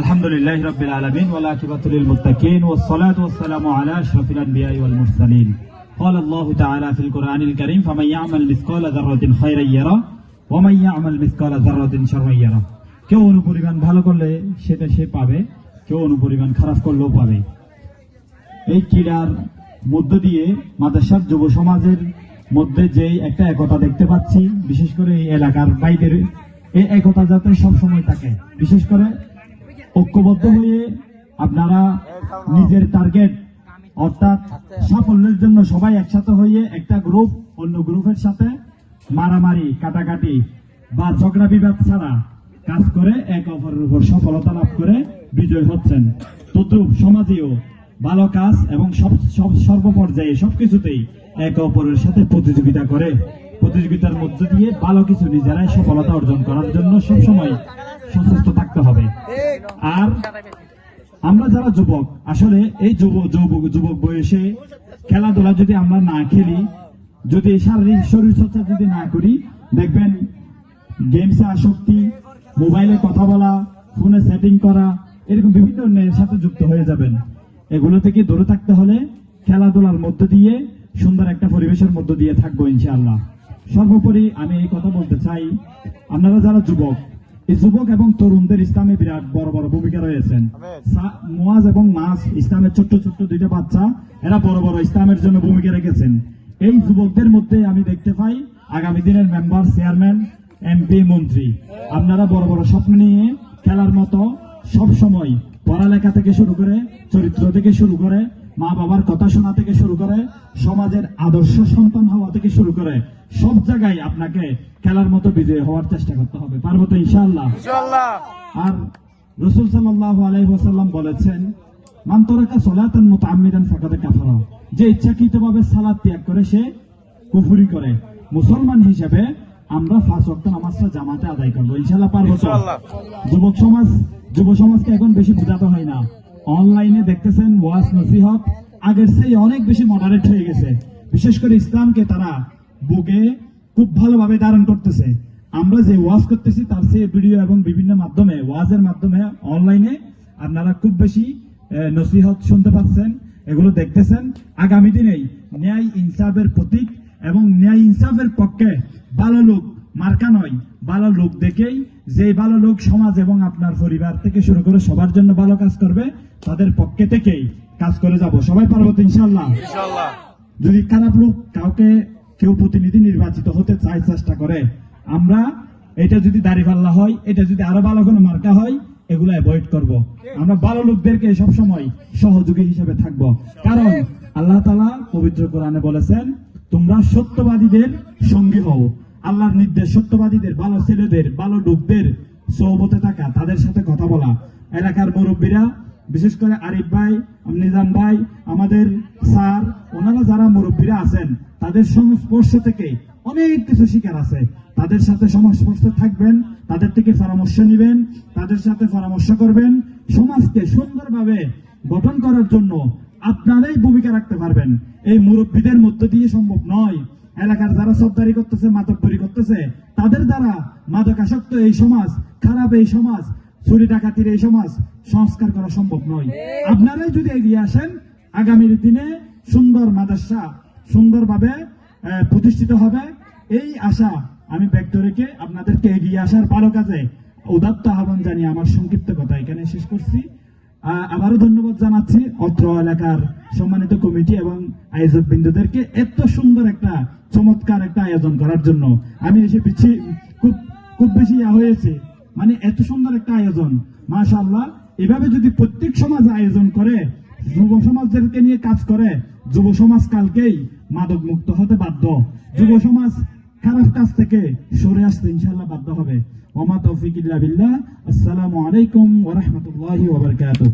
الحمد لله رب العالمين والعاقبة للمتقين والصلاة والسلام على أشرف الأنبياء والمرسلين قال الله تعالى في القرآن الكريم فمن يعمل مثقال ذرة خيرا يرى ومن يعمل مثقال ذرة شرا يرى কেউ অনুপরিমাণ ভালো করলে সেটা সে পাবে কেউ অনুপরিমাণ খারাপ করলেও পাবে এই ক্রীড়ার মধ্য দিয়ে মাদ্রাসার যুব সমাজের মধ্যে যে একটা একতা দেখতে পাচ্ছি বিশেষ করে এই এলাকার বাইদের এই একতা যাতে সবসময় থাকে বিশেষ করে ঐক্যবদ্ধ হয়ে আপনারা নিজের টার্গেট অর্থাৎ সাফল্যের জন্য সবাই একসাথে হয়ে একটা গ্রুপ অন্য গ্রুপের সাথে মারামারি, কাটাকাটি বা ঝগড়া বিবাদ ছাড়া কাজ করে এক অপরের উপর সফলতা লাভ করে বিজয় হচ্ছেন। তদ্রুপ সমাজেও ভালো কাজ এবং সব সব, সর্বপর্যায়ে সবকিছুতেই একে অপরের সাথে প্রতিযোগিতা করে। প্রতিযোগিতার মধ্য দিয়ে ভালো কিছু নিজেরাই সফলতা অর্জন করার জন্য সবসময় সচেষ্ট থাকতে হবে। আর আমরা যারা যুবক, আসলে এই যুবক যুবক বয়সে খেলাধুলা যদি আমরা না খেলি, যদি শারীরিক শরীর চর্চা যদি না করি, দেখবেন গেমসে আসক্তি, মোবাইলে কথা বলা, ফোনে সেটিং করা, এরকম বিভিন্ন সাথে যুক্ত হয়ে যাবেন। এগুলো থেকে দূরে থাকতে হলে খেলাধুলার মধ্য দিয়ে সুন্দর একটা পরিবেশের মধ্য দিয়ে থাকব ইনশাআল্লাহ। সর্বোপরি আমি এই কথা বলতে চাই আপনারা যারা যুবক এই যুবক এবং তরুণদের ইসলামে বিরাট বড় বড় ভূমিকা রয়েছেন। মুয়াজ এবং মাস ইসলামের ছোট্ট ছোট্ট দুইটা বাচ্চা এরা বড় বড় ইসলামের জন্য ভূমিকা রেখেছেন। এই যুবকদের মধ্যে আমি দেখতে পাই আগামী দিনের মেম্বার চেয়ারম্যান এমপি মন্ত্রী। আপনারা বড় বড় স্বপ্ন নিয়ে খেলার মতো সব সময় পড়ালেখা থেকে শুরু করে চরিত্র থেকে শুরু করে মা বাবার কথা শোনা থেকে শুরু করে সমাজের আদর্শ সন্তান হওয়া থেকে শুরু করে সব জায়গায় আপনাকে খেলার মতো বিজয় হওয়ার চেষ্টা করতে হবে। পারব তো ইনশাআল্লাহ? ইনশাআল্লাহ। আর রসুল সাল্লাহ আলাইসাল্লাম বলেছেন মান্তরাকা সলাতান মতো আমিদান ফাঁকাতে কাফারা। যে ইচ্ছাকৃতভাবে সালাদ ত্যাগ করে সে কুফুরি করে। মুসলমান হিসেবে আমরা পাঁচ ওয়াক্ত নামাজটা জামাতে আদায় করব। ইনশাল্লাহ পারব যুবক সমাজ যুব সমাজকে এখন বেশি বোঝাতে হয় না। অনলাইনে দেখতেছেন ওয়াজ নসিহত। আগের সেই অনেক বেশি মডারেট হয়ে গেছে। বিশেষ করে ইসলামকে তারা বুকে খুব ভালোভাবে ধারণ করতেছে। আমরা যে ওয়াজ করতেছি, তার সেই ভিডিও এবং বিভিন্ন মাধ্যমে, ওয়াজের মাধ্যমে অনলাইনে আপনারা খুব বেশি নসিহত শুনতে পাচ্ছেন, এগুলো দেখতেছেন। আগামী দিনেই ন্যায় ইনসাফের প্রতীক এবং ন্যায় ইনসাফের পক্ষে ভালো লোক মার্কা নয় ভালো লোক দেখেই যে ভালো লোক সমাজ এবং আপনার পরিবার থেকে শুরু করে সবার জন্য ভালো কাজ করবে তাদের পক্ষে থেকেই কাজ করে যাব। সবাই পারব তো ইনশাল্লাহ যদি খারাপ লোক কাউকে কেউ প্রতিনিধি নির্বাচিত হতে চায় চেষ্টা করে আমরা এটা যদি দাঁড়িপাল্লা হয় এটা যদি আরও ভালো কোনো মার্কা হয় এগুলো অ্যাভয়েড করব। আমরা ভালো লোকদেরকে সবসময় সহযোগী হিসেবে থাকব। কারণ আল্লাহ তালা পবিত্র কোরআনে বলেছেন তোমরা সত্যবাদীদের সঙ্গী হও। আল্লাহর নির্দেশ সত্যবাদীদের, ভালো ছেলেদের, ভালো লোকদের সৌবতে থাকা, তাদের সাথে কথা বলা। এলাকার মুরব্বীরা, বিশেষ করে আরিফ ভাই, নিজাম ভাই, আমাদের স্যার, ওনারা যারা মুরব্বীরা আছেন, তাদের সংস্পর্শ থেকে অনেক কিছু শিকার আছে। তাদের সাথে সংস্পর্শে থাকবেন, তাদের থেকে পরামর্শ নেবেন, তাদের সাথে পরামর্শ করবেন। সমাজকে সুন্দরভাবে গঠন করার জন্য আপনারাই ভূমিকা রাখতে পারবেন। এই মুরব্বীদের মধ্য দিয়ে সম্ভব নয় এলাকার যারা সবদারি করতেছে মাতব্বরি করতেছে তাদের দ্বারা মাদকাসক্ত এই সমাজ খারাপ এই সমাজ চুরি ডাকাতির এই সমাজ সংস্কার করা সম্ভব নয়। আপনারাই যদি এগিয়ে আসেন আগামীর দিনে সুন্দর মাদ্রাসা সুন্দরভাবে প্রতিষ্ঠিত হবে। এই আশা আমি ব্যক্ত রেখে আপনাদেরকে এগিয়ে আসার ভালো কাজে উদাত্ত আহ্বান জানিয়ে আমার সংক্ষিপ্ত কথা এখানে শেষ করছি। আবারও ধন্যবাদ জানাচ্ছি অত্র এলাকার সম্মানিত কমিটি এবং আয়োজক বিন্দুদেরকে এত সুন্দর একটা চমৎকার একটা আয়োজন করার জন্য। আমি এসে পিছিয়ে খুব খুব বেশি ইয়া হয়েছে। মানে এত সুন্দর একটা আয়োজন। মাশাআল্লাহ, এভাবে যদি প্রত্যেক সমাজ আয়োজন করে, যুব সমাজদেরকে নিয়ে কাজ করে, যুব সমাজ কালকেই মাদক মুক্ত হতে বাধ্য। যুব সমাজ খারাপ কাজ থেকে সরে আসতে ইনশাআল্লাহ বাধ্য হবে। ওমা তৌফিক বিল্লাহ। আসসালামু আলাইকুম ওয়া রাহমাতুল্লাহি ওয়া বারাকাতুহু।